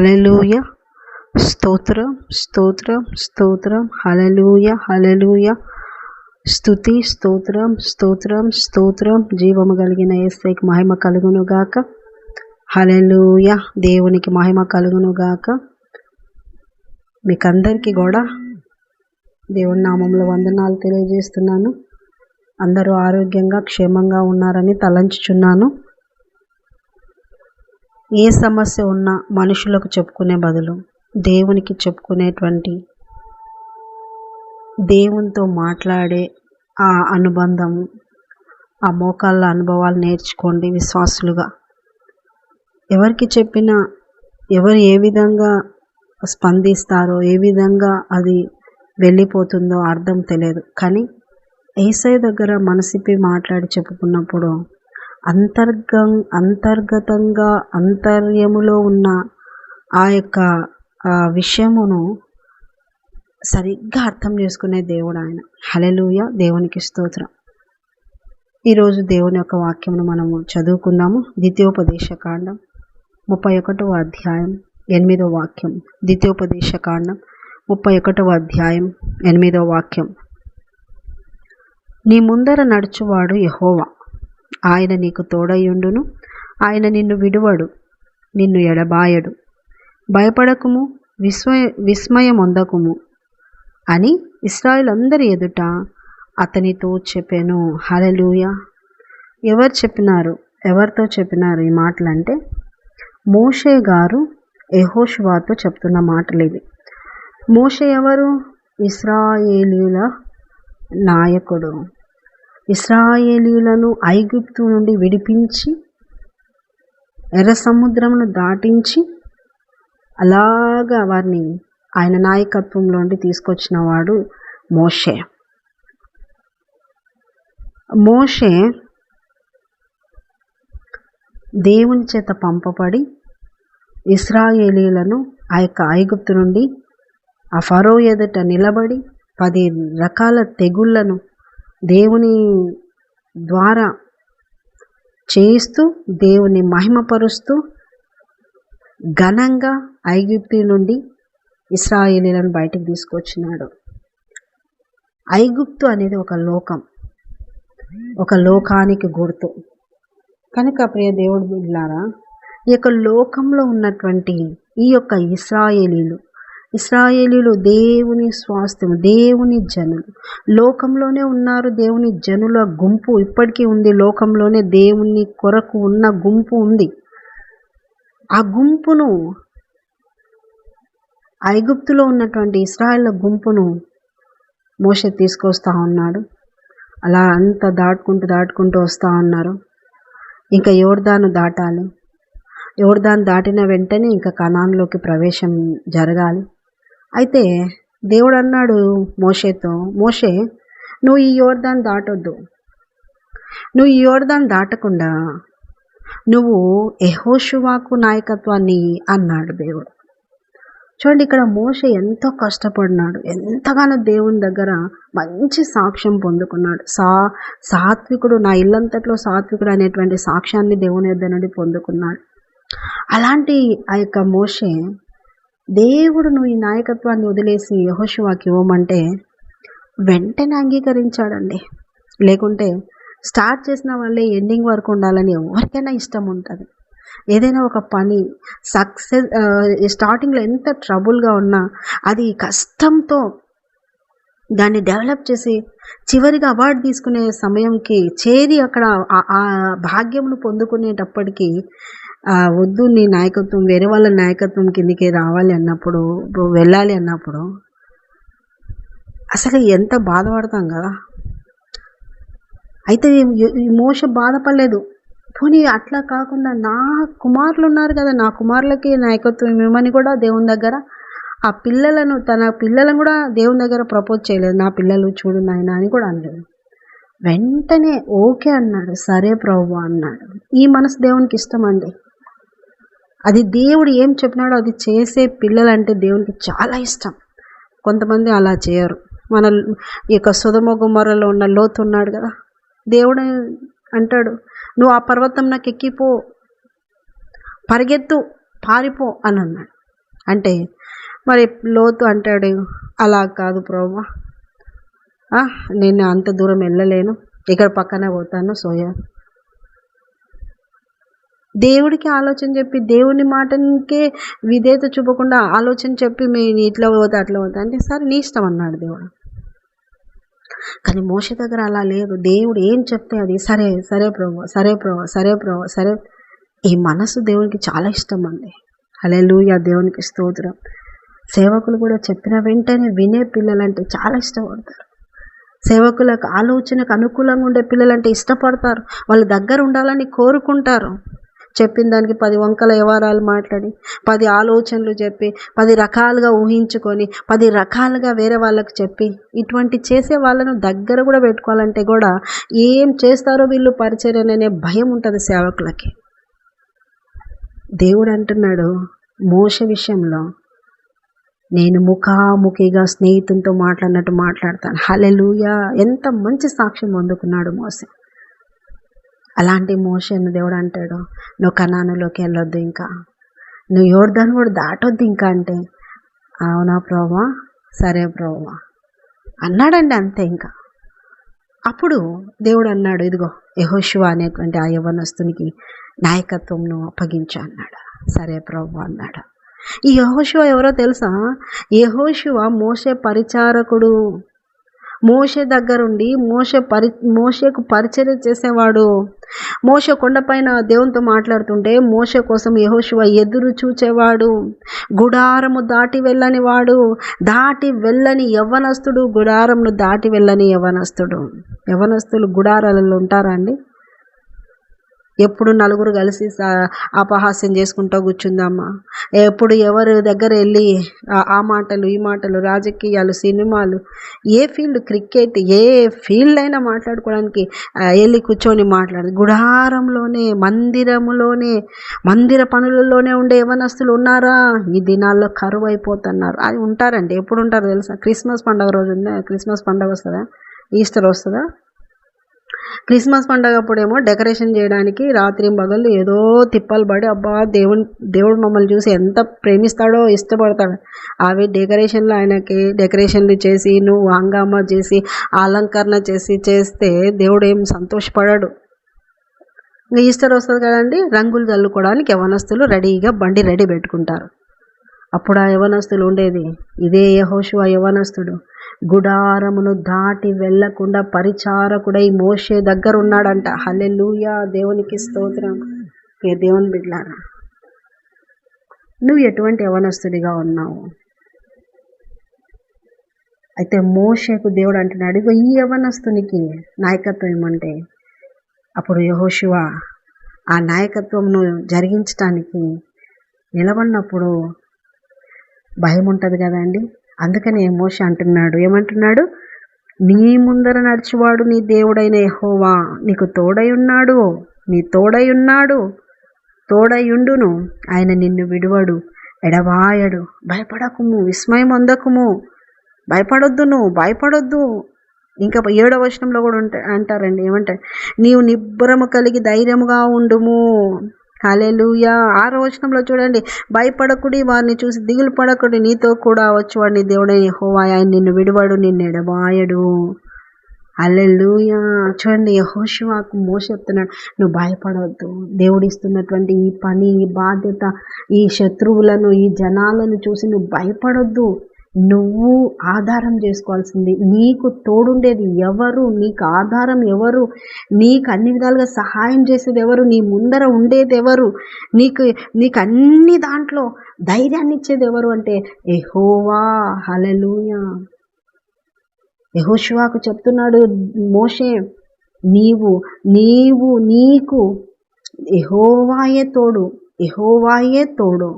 హలలుయ స్తోత్రం స్తోత్రం స్తోత్రం హలెలూయ హలెలూయ స్థుతి స్తోత్రం స్తోత్రం స్తోత్రం జీవము కలిగిన ఏసైకి మహిమ కలుగును గాక. హలెలూయ దేవునికి మహిమ కలుగును గాక. మీకందరికీ కూడా దేవుని నామంలో వందనాలు తెలియజేస్తున్నాను. అందరూ ఆరోగ్యంగా క్షేమంగా ఉన్నారని తలంచుచున్నాను. ఏ సమస్య ఉన్నా మనుషులకు చెప్పుకునే బదులు దేవునికి చెప్పుకునేటువంటి దేవునితో మాట్లాడే ఆ అనుబంధం ఆ మోకాళ్ళ అనుభవాలు నేర్చుకోండి విశ్వాసులుగా. ఎవరికి చెప్పినా ఎవరు ఏ విధంగా స్పందిస్తారో ఏ విధంగా అది వెళ్ళిపోతుందో అర్థం తెలియదు. కానీ ఏసై దగ్గర మనసిప్పి మాట్లాడి చెప్పుకున్నప్పుడు అంతర్గం అంతర్గతంగా అంతర్యములో ఉన్న ఆ యొక్క విషయమును సరిగ్గా అర్థం చేసుకునే దేవుడు ఆయన. హలెలుయ దేవునికి స్తోత్రం. ఈరోజు దేవుని యొక్క వాక్యమును మనము చదువుకున్నాము ద్వితీయోపదేశ కాండం ముప్పై ఒకటవ అధ్యాయం ఎనిమిదో వాక్యం. ద్వితీయోపదేశ కాండం ముప్పై ఒకటవ అధ్యాయం ఎనిమిదో వాక్యం. నీ ముందర నడుచువాడు యహోవా. ఆయన నీకు తోడయుండును ఆయన నిన్ను విడువడు నిన్ను ఎడబాయడు. భయపడకుము విస్మయ విస్మయమొందకుము అని ఇస్రాయిల్ అందరి ఎదుట అతనితో చెప్పాను. హలలుయ ఎవరు చెప్పినారు? ఎవరితో చెప్పినారు ఈ మాటలు అంటే మోషే గారు యహోషువాతో చెప్తున్న మాటలు ఇవి మోషే ఎవరు? ఇస్రాయేలీల నాయకుడు. ఇస్రాయేలీలను ఐగుప్తు నుండి విడిపించి ఎర్ర సముద్రమును దాటించి అలాగా వారిని ఆయన నాయకత్వంలోండి తీసుకొచ్చిన వాడు మోషే. మోషే దేవుని చేత పంపబడి ఇస్రాయేలీలను ఆ యొక్క ఐగుప్తు నుండి ఆ ఫరో ఎదుట నిలబడి పది రకాల తెగుళ్ళను దేవుని ద్వారా చేయిస్తూ దేవుని మహిమపరుస్తూ ఘనంగా ఐగుప్తి నుండి ఇస్రాయేలీలను బయటకు తీసుకొచ్చినాడు. ఐగుప్తు అనేది ఒక లోకం. ఒక లోకానికి గుర్తు. కనుక ప్రియ దేవుడు బిడ్లారా ఈ యొక్క లోకంలో ఉన్నటువంటి ఈ యొక్క ఇస్రాయేలీలు ఇస్రాయేలీలు దేవుని స్వాస్థ్యం దేవుని జనులు. లోకంలోనే ఉన్నారు దేవుని జనుల గుంపు. ఇప్పటికీ ఉంది లోకంలోనే దేవుని కొరకు ఉన్న గుంపు ఉంది. ఆ గుంపును ఐగుప్తులో ఉన్నటువంటి ఇస్రాయల్ గుంపును మోస తీసుకొస్తా ఉన్నాడు. అలా అంత దాటుకుంటూ దాటుకుంటూ వస్తూ ఉన్నారు. ఇంకా యోర్దాను దాటాలి. ఎవరిదాన్ని దాటిన వెంటనే ఇంకా కణాన్లోకి ప్రవేశం జరగాలి. అయితే దేవుడు అన్నాడు మోషేతో మోషే నువ్వు ఈ యోర్దాన్ని దాటొద్దు. నువ్వు ఈ యోర్దాన్ని దాటకుండా నువ్వు ఎహోషువాకు నాయకత్వాన్ని అన్నాడు దేవుడు. చూడండి ఇక్కడ మోష ఎంతో కష్టపడినాడు. ఎంతగానో దేవుని దగ్గర మంచి సాక్ష్యం పొందుకున్నాడు. సా సాత్వికుడు నా ఇల్లంతట్లో సాత్వికుడు అనేటువంటి సాక్ష్యాన్ని దేవుని యొద్ద నుండి పొందుకున్నాడు. అలాంటి ఆ యొక్క మోషే దేవుడు నువ్వు ఈ నాయకత్వాన్ని వదిలేసి యహోశివాకి ఇవ్వమంటే వెంటనే అంగీకరించాడండి. లేకుంటే స్టార్ట్ చేసిన వాళ్ళే ఎండింగ్ వరకు ఉండాలని ఎవరికైనా ఇష్టం ఉంటుంది. ఏదైనా ఒక పని సక్సెస్ స్టార్టింగ్లో ఎంత ట్రబుల్గా ఉన్నా అది కష్టంతో దాన్ని డెవలప్ చేసి చివరిగా అవార్డు తీసుకునే సమయంకి చేరి అక్కడ ఆ భాగ్యమును పొందుకునేటప్పటికీ వద్దు నీ నాయకత్వం వేరే వాళ్ళ నాయకత్వం కిందికి రావాలి అన్నప్పుడు వెళ్ళాలి అన్నప్పుడు అసలు ఎంత బాధపడతాం కదా? అయితే మోస బాధపడలేదు. పోనీ అట్లా కాకుండా నా కుమారులు ఉన్నారు కదా నా కుమారులకి నాయకత్వం ఇవ్వమని కూడా దేవుని దగ్గర ఆ పిల్లలను తన పిల్లలను కూడా దేవుని దగ్గర ప్రపోజ్ చేయలేదు. నా పిల్లలు చూడు నాయన అని కూడా అనలేదు. వెంటనే ఓకే అన్నాడు. సరే ప్రభు అన్నాడు. ఈ మనసు దేవునికి ఇష్టం అండి అది దేవుడు ఏం చెప్పినాడో అది చేసే పిల్లలంటే దేవునికి చాలా ఇష్టం. కొంతమంది అలా చేయరు. మన ఈ యొక్క సుధమ గుమ్మరలో ఉన్న లోతు ఉన్నాడు కదా. దేవుడు అంటాడు నువ్వు ఆ పర్వతం నాకు ఎక్కిపో పరిగెత్తు పారిపో అని అన్నాడు. అంటే మరి లోతు అంటాడు అలా కాదు ప్రభా. నేను అంత దూరం వెళ్ళలేను. ఇక్కడ పక్కనే పోతాను సోయా. దేవుడికి ఆలోచన చెప్పి దేవుని మాటకే విధేయత చూపకుండా ఆలోచన చెప్పి మేము ఇట్లా పోతే అట్లా పోతా అంటే సరే నీ ఇష్టం అన్నాడు దేవుడు. కానీ మోస దగ్గర అలా లేదు. దేవుడు ఏం చెప్తే అది సరే సరే ప్రభు సరే ప్రభు సరే ప్రభు సరే ఈ మనసు దేవునికి చాలా ఇష్టం అండి. అలే దేవునికి స్తోత్రం. సేవకులు కూడా చెప్పిన వెంటనే వినే పిల్లలంటే చాలా ఇష్టపడతారు. సేవకులకు ఆలోచనకు అనుకూలంగా ఉండే పిల్లలంటే ఇష్టపడతారు. వాళ్ళ దగ్గర ఉండాలని కోరుకుంటారు. చెప్పిన దానికి పది వంకల వ్యవహారాలు మాట్లాడి పది ఆలోచనలు చెప్పి పది రకాలుగా ఊహించుకొని పది రకాలుగా వేరే వాళ్ళకి చెప్పి ఇటువంటి చేసే వాళ్ళను దగ్గర కూడా పెట్టుకోవాలంటే కూడా ఏం చేస్తారో వీళ్ళు పరిచర్యలు భయం ఉంటుంది సేవకులకి. దేవుడు అంటున్నాడు మోస విషయంలో నేను ముఖాముఖిగా స్నేహితులతో మాట్లాడినట్టు మాట్లాడతాను. హలెలుయా ఎంత మంచి సాక్ష్యం అందుకున్నాడు మోసే అలాంటి మోషన్ దేవుడు అంటాడు నువ్వు కనానులోకి వెళ్ళొద్దు ఇంకా. నువ్వు ఎవరిదాన్ని కూడా దాటొద్దు ఇంకా అంటే. అవునా ప్రోమా సరే ప్రోమా అన్నాడండి అంతే ఇంకా. అప్పుడు దేవుడు అన్నాడు ఇదిగో యహోశివ అనేటువంటి ఆ యవనస్తునికి నాయకత్వంను అప్పగించు అన్నాడు. సరే ప్రభు అన్నాడు. ఈ యహోశివ ఎవరో తెలుసా? యహోశివ మోసే పరిచారకుడు. మోషే దగ్గరుండి మోషే పరి మోషకు పరిచర్య చేసేవాడు. మోష కొండపైన దేవునితో మాట్లాడుతుంటే మోష కోసం యహోశివ ఎదురు చూచేవాడు గుడారము దాటి వెళ్ళని వాడు దాటి వెళ్ళని యవ్వనస్తుడు గుడారమును దాటి వెళ్ళని యవ్వనస్తుడు. యవ్వనస్తులు గుడారాలలో ఉంటారా అండి? ఎప్పుడు నలుగురు కలిసి అపహాస్యం చేసుకుంటూ కూర్చుందమ్మా ఎప్పుడు ఎవరి దగ్గర వెళ్ళి ఆ- మాటలు ఈ మాటలు రాజకీయాలు సినిమాలు ఏ ఫీల్డ్ క్రికెట్ ఏ ఫీల్డ్ అయినా మాట్లాడుకోవడానికి వెళ్ళి కూర్చొని మాట్లాడదు గుడారంలోనే మందిరములోనే మందిర పనులలోనే ఉండే యవనస్తులు ఉన్నారా? ఈ దినాల్లో కరువు అయిపోతున్నారు అది ఉంటారండి. ఎప్పుడు ఉంటారు తెలుసా? క్రిస్మస్ పండుగ రోజు ఉందా? క్రిస్మస్ పండగ వస్తుందా? ఈస్టర్ వస్తుందా? క్రిస్మస్ పండగ అప్పుడేమో డెకరేషన్ చేయడానికి రాత్రి పగళ్ళు ఏదో తిప్పలు పడి అబ్బా దేవుని దేవుడు మమ్మల్ని చూసి ఎంత ప్రేమిస్తాడో ఇష్టపడతాడు. అవి డెకరేషన్లు ఆయనకి డెకరేషన్లు చేసి నువ్వు హంగామా చేసి అలంకరణ చేసి చేస్తే దేవుడు ఏం సంతోషపడాడు. ఇంకా ఈస్టర్ వస్తుంది కదండి రంగులు చల్లుకోవడానికి యవనస్తులు రెడీగా బండి రెడీ పెట్టుకుంటారు. అప్పుడు ఆ యవనస్తులు ఉండేది? ఇదే యహోషు ఆ యవనస్తుడు. గుడారమును దాటి వెళ్ళకుండా పరిచారకుడై మోషే దగ్గర ఉన్నాడంట హల్లెలూయా! దేవునికి స్తోత్రం. ఏ దేవుని బిడ్లారా నువ్వు ఎటువంటి యవనస్తుడిగా ఉన్నావు? అయితే మోషేకు దేవుడు అంటున్నాడు ఇగో ఈ యవనస్తునికి నాయకత్వం ఏమంటే అప్పుడు యహోశివ ఆ నాయకత్వంను జరిగించటానికి నిలబడినప్పుడు భయం ఉంటుంది కదండి. అందుకనే మోష అంటున్నాడు. ఏమంటున్నాడు? నీ ముందర నడిచివాడు నీ దేవుడైన యహోవా. నీకు తోడై ఉన్నాడు. నీ తోడై ఉన్నాడు. తోడయుండును ఆయన నిన్ను విడువడు. ఎడవాయడు భయపడకుము. విస్మయం అందకుము. భయపడొద్దు నువ్వు భయపడొద్దు. ఇంకా ఏడవ వచనంలో కూడా ఉంటా అంటారండి. ఏమంటారు నీవు నిబ్బరము కలిగి ధైర్యముగా ఉండుము. హల్లెలూయా. ఆరో వచనంలో చూడండి భయపడకుడి వారిని చూసి దిగులు పడకుడి నీతో కూడా వచ్చి వాడిని దేవుడైన యెహోవా ఆయన నిన్ను విడివాడు నిన్ను ఎడబాయడు. అల్లెలుయా చూడండి యహోశివాకు మోస చెప్తున్నాడు నువ్వు భయపడవద్దు. దేవుడిస్తున్నటువంటి ఈ పని ఈ బాధ్యత ఈ శత్రువులను ఈ జనాలను చూసి నువ్వు భయపడొద్దు. నువ్వు ఆధారం చేసుకోవాల్సింది. నీకు తోడుండేది ఎవరు? నీకు ఆధారం ఎవరు? నీకు అన్ని విధాలుగా సహాయం చేసేది ఎవరు? నీ ముందర ఉండేది ఎవరు? నీకు నీకు అన్ని దాంట్లో ధైర్యాన్ని ఇచ్చేది ఎవరు అంటే ఎహోవా హలలుయా యహోశివాకు చెప్తున్నాడు మోషే నీవు నీవు నీకు ఎహోవాయే తోడు ఎహోవాయే తోడు.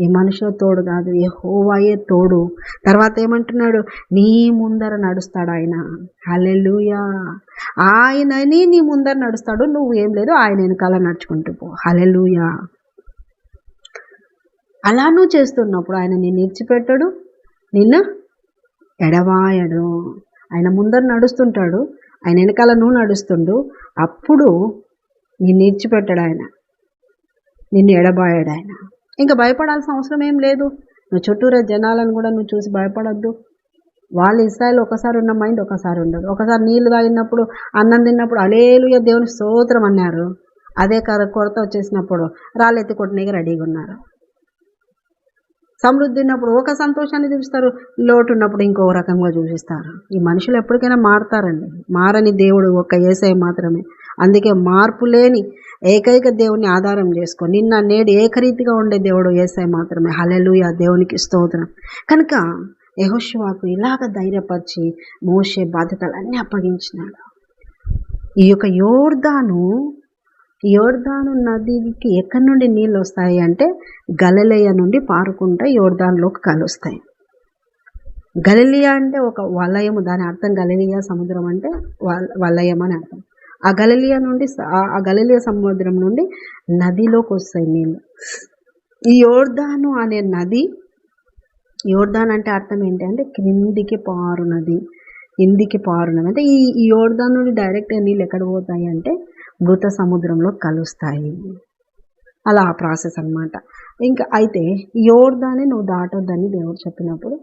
ఏ మనిషో తోడు కాదు ఏ హోవాయే తోడు. తర్వాత ఏమంటున్నాడు? నీ ముందర నడుస్తాడు ఆయన. హలెలుయా ఆయనని నీ ముందర నడుస్తాడు నువ్వు ఏం లేదు ఆయన వెనకాల నడుచుకుంటూ పో. హలెలుయా అలా నువ్వు చేస్తున్నప్పుడు ఆయన నిన్ను ఇచ్చిపెట్టాడు నిన్ను ఎడవాయడు ఆయన ముందర నడుస్తుంటాడు ఆయన వెనకాల నువ్వు నడుస్తుండు అప్పుడు నిన్ను ఇచ్చిపెట్టాడు ఆయన. నిన్ను ఎడబాయాడు ఆయన. ఇంకా భయపడాల్సిన అవసరం ఏం లేదు. నువ్వు చుట్టూరా జనాలను కూడా నువ్వు చూసి భయపడద్దు. వాళ్ళు ఇస్రాయల్ ఒకసారి ఉన్న మైండ్ ఒకసారి ఉండదు. ఒకసారి నీళ్ళు తాగినప్పుడు అన్నం తిన్నప్పుడు అలేలుయ దేవుని స్తోత్రం అన్నారు. అదే కర కొరత వచ్చేసినప్పుడు రాళ్ళెత్తి కొట్టినకి రెడీగా ఉన్నారు. సమృద్ధి ఉన్నప్పుడు ఒక సంతోషాన్ని చూపిస్తారు. లోటు ఉన్నప్పుడు ఇంకో రకంగా చూపిస్తారు. ఈ మనుషులు ఎప్పటికైనా మారతారండి. మారని దేవుడు ఒక ఏసై మాత్రమే. అందుకే మార్పు లేని ఏకైక దేవుని ఆధారం చేసుకో నిన్న నేడు ఏకరీతిగా ఉండే దేవుడు ఏసై మాత్రమే. హలెలుయ దేవునికి స్తోత్రం. కనుక యహోశివాకు ఇలాగ ధైర్యపరిచి మోసే బాధ్యతలన్నీ అప్పగించినాడు. ఈ యొక్క యోర్దాను యోర్దాను నదికి ఎక్కడి నుండి నీళ్ళు వస్తాయి అంటే గలలేయ నుండి పారుకుంటే యోర్దాన్లోకి కలుస్తాయి గలలియా అంటే ఒక వలయము. దాని అర్థం గలలియా సముద్రం అంటే వలయం అని అర్థం. ఆ గలలియా నుండి ఆ గలలియా సముద్రం నుండి నదిలోకి వస్తాయి నీళ్ళు. ఈ యోర్దాను అనే నది యోర్దాన్ అంటే అర్థం ఏంటి అంటే క్రిందికి పారు నది కిందికి పారు నది. అంటే ఈ ఈ యోర్ధాన్ నుండి డైరెక్ట్ నీళ్ళు ఎక్కడ పోతాయి అంటే మృత సముద్రంలో కలుస్తాయి. అలా ఆ ప్రాసెస్ అనమాట ఇంకా అయితే యోర్ధాన్ని నువ్వు దాటొద్దని దేవుడు చెప్పినప్పుడు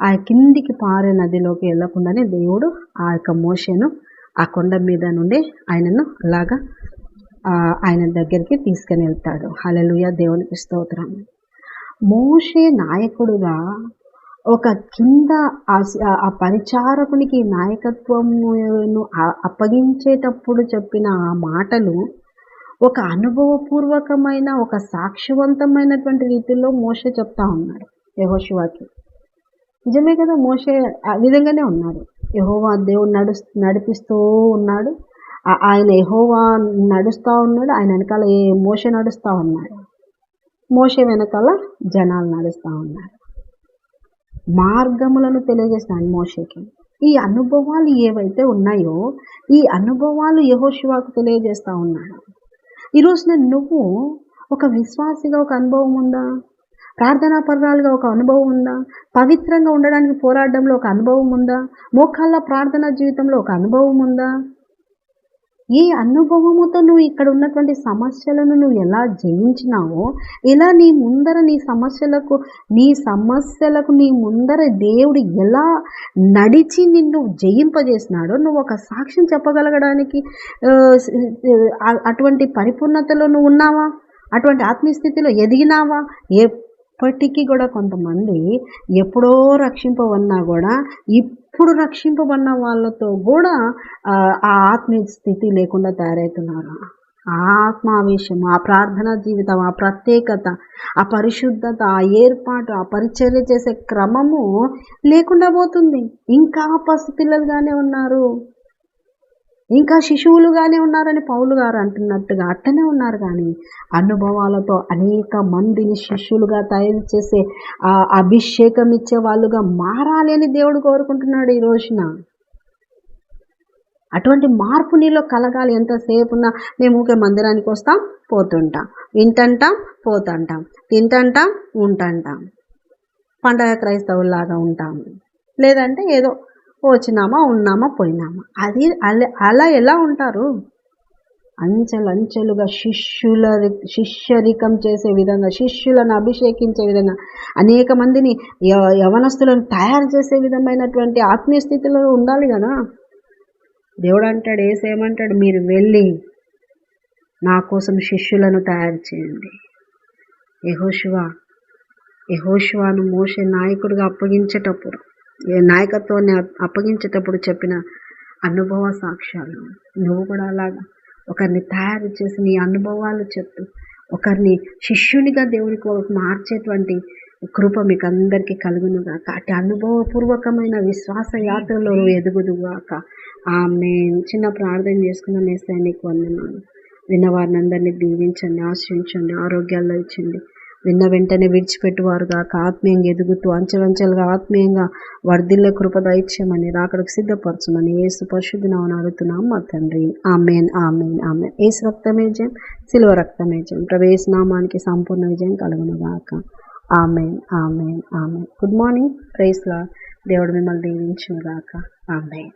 ఆ కిందికి పారే నదిలోకి వెళ్ళకుండానే దేవుడు ఆ యొక్క మోషను ఆ కొండ మీద నుండి ఆయనను అలాగా ఆయన దగ్గరికి తీసుకుని వెళ్తాడు. హలలుయ దేవునికి స్తోత్రం. మోషే నాయకుడుగా ఒక కింద ఆ పరిచారకునికి నాయకత్వమును అప్పగించేటప్పుడు చెప్పిన ఆ మాటలు ఒక అనుభవపూర్వకమైన ఒక సాక్ష్యవంతమైనటువంటి రీతిలో మోసే చెప్తా ఉన్నాడు. యహోశివాకి నిజమే కదా మోసే ఆ విధంగానే ఉన్నాడు యహోవా దేవుడు నడు నడిపిస్తూ ఉన్నాడు. ఆయన యహోవా నడుస్తూ ఉన్నాడు. ఆయన వెనకాల ఏ మోస నడుస్తూ ఉన్నాడు. మోస వెనకాల జనాలు నడుస్తూ ఉన్నారు. మార్గములను తెలియజేస్తాను మోసకి ఈ అనుభవాలు ఏవైతే ఉన్నాయో ఈ అనుభవాలు యహోశివాకు తెలియజేస్తూ ఉన్నాడు. ఈరోజున నువ్వు ఒక విశ్వాసిగా ఒక అనుభవం ఉందా? ప్రార్థనా పర్రాలుగా ఒక అనుభవం ఉందా? పవిత్రంగా ఉండడానికి పోరాడడంలో ఒక అనుభవం ఉందా? మోకాళ్ళ ప్రార్థనా జీవితంలో ఒక అనుభవం ఉందా? ఈ అనుభవముతో నువ్వు ఇక్కడ ఉన్నటువంటి సమస్యలను నువ్వు ఎలా జయించినావో ఇలా నీ ముందర నీ సమస్యలకు నీ సమస్యలకు నీ ముందర దేవుడు ఎలా నడిచి నిన్ను జయింపజేసినాడో నువ్వు ఒక సాక్ష్యం చెప్పగలగడానికి అటువంటి పరిపూర్ణతలో నువ్వు ఉన్నావా? అటువంటి ఆత్మీయస్థితిలో ఎదిగినావా? ఏ ఇప్పటికీ కూడా కొంతమంది ఎప్పుడో రక్షింపవన్నా కూడా ఇప్పుడు రక్షింపబడిన వాళ్ళతో కూడా ఆ ఆత్మీయ స్థితి లేకుండా తయారవుతున్నారు. ఆత్మావేశం ఆ ప్రార్థన జీవితం ఆ ప్రత్యేకత ఆ పరిశుద్ధత ఆ ఏర్పాటు ఆ పరిచర్య చేసే క్రమము లేకుండా పోతుంది. ఇంకా పసిపిల్లలుగానే ఉన్నారు. ఇంకా శిశువులుగానే ఉన్నారని పౌలు గారు అంటున్నట్టుగా అట్టనే ఉన్నారు కానీ అనుభవాలతో అనేక మందిని శిష్యులుగా తయారు చేసే ఆ అభిషేకం ఇచ్చే వాళ్ళుగా మారాలి అని దేవుడు కోరుకుంటున్నాడు ఈ రోజున. అటువంటి మార్పు నీలో కలగాలి. ఎంతసేపు ఉన్నా మేము ఊకే మందిరానికి వస్తాం పోతుంటాం. వింటంటాం పోతుంటాం. తింటంటాం ఉంటంటాం. పండగ క్రైస్తవుల్లాగా ఉంటాం. లేదంటే ఏదో వచ్చినామా ఉన్నామా పోయినామా. అది అలా ఎలా ఉంటారు? అంచెలంచెలుగా శిష్యుల శిష్యరికం చేసే విధంగా శిష్యులను అభిషేకించే విధంగా అనేక మందిని యవనస్తులను తయారు చేసే విధమైనటువంటి ఆత్మీయ స్థితిలో ఉండాలి కదా. దేవుడు అంటాడు ఏసేమంటాడు మీరు వెళ్ళి నా కోసం శిష్యులను తయారు చేయండి. యహోశివ యహోశివాను మోసే నాయకుడిగా అప్పగించేటప్పుడు నాయకత్వాన్ని అప్పగించేటప్పుడు చెప్పిన అనుభవ సాక్ష్యాలు. నువ్వు కూడా అలాగా. ఒకరిని తయారు చేసి నీ అనుభవాలు చెప్తూ ఒకరిని శిష్యునిగా దేవునికి మార్చేటువంటి కృప మీకు అందరికీ కలుగునుగా అటు అనుభవపూర్వకమైన విశ్వాస యాత్రలో ఎదుగుదుగాక. ఆమె చిన్న ప్రార్థన చేసుకున్న నేస్తాయి నీకు వందనాలు. విన్నవారిని అందరినీ దీవించండి ఆశ్రయించండి ఆరోగ్యాల్లో ఇచ్చింది. విన్న వెంటనే విడిచిపెట్టువారుగాక ఆత్మీయంగా ఎదుగుతూ అంచెలంచెలుగా ఆత్మీయంగా వర్ధిల్ల కృప దైత్యమని రాకడకు సిద్ధపరచమని ఏసు పరిశుద్ధి అడుగుతున్నాం. మా తండ్రి ఆమెన్ ఆమెన్ ఆమెన్. ఏసు రక్తమే జయం శిలువ రక్తమే జయం. ప్రవేశ నామానికి సంపూర్ణ విజయం కలుగునుగాక amen amen amen. Good morning ప్రైస్లా దేవుడు మిమ్మల్ని దీవించుగాక ఆమెన్.